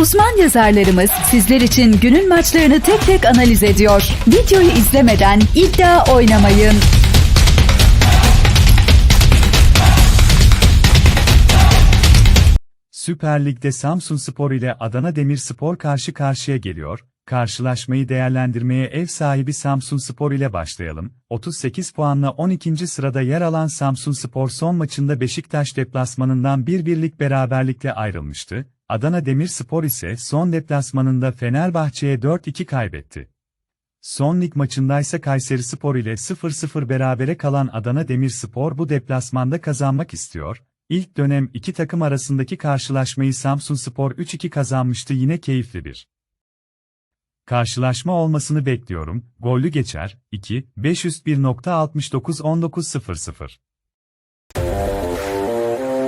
Uzman yazarlarımız sizler için günün maçlarını tek tek analiz ediyor. Videoyu izlemeden iddia oynamayın. Süper Lig'de Samsunspor ile Adana Demirspor karşı karşıya geliyor. Karşılaşmayı değerlendirmeye ev sahibi Samsunspor ile başlayalım. 38 puanla 12. sırada yer alan Samsunspor son maçında Beşiktaş deplasmanından bir birlik beraberlikle ayrılmıştı. Adana Demirspor ise son deplasmanında Fenerbahçe'ye 4-2 kaybetti. Son lig maçındaysa Kayserispor ile 0-0 berabere kalan Adana Demirspor bu deplasmanda kazanmak istiyor. İlk dönem iki takım arasındaki karşılaşmayı Samsunspor 3-2 kazanmıştı yine keyifli bir. Karşılaşma olmasını bekliyorum. Gollü geçer. 2 501.69 19.00.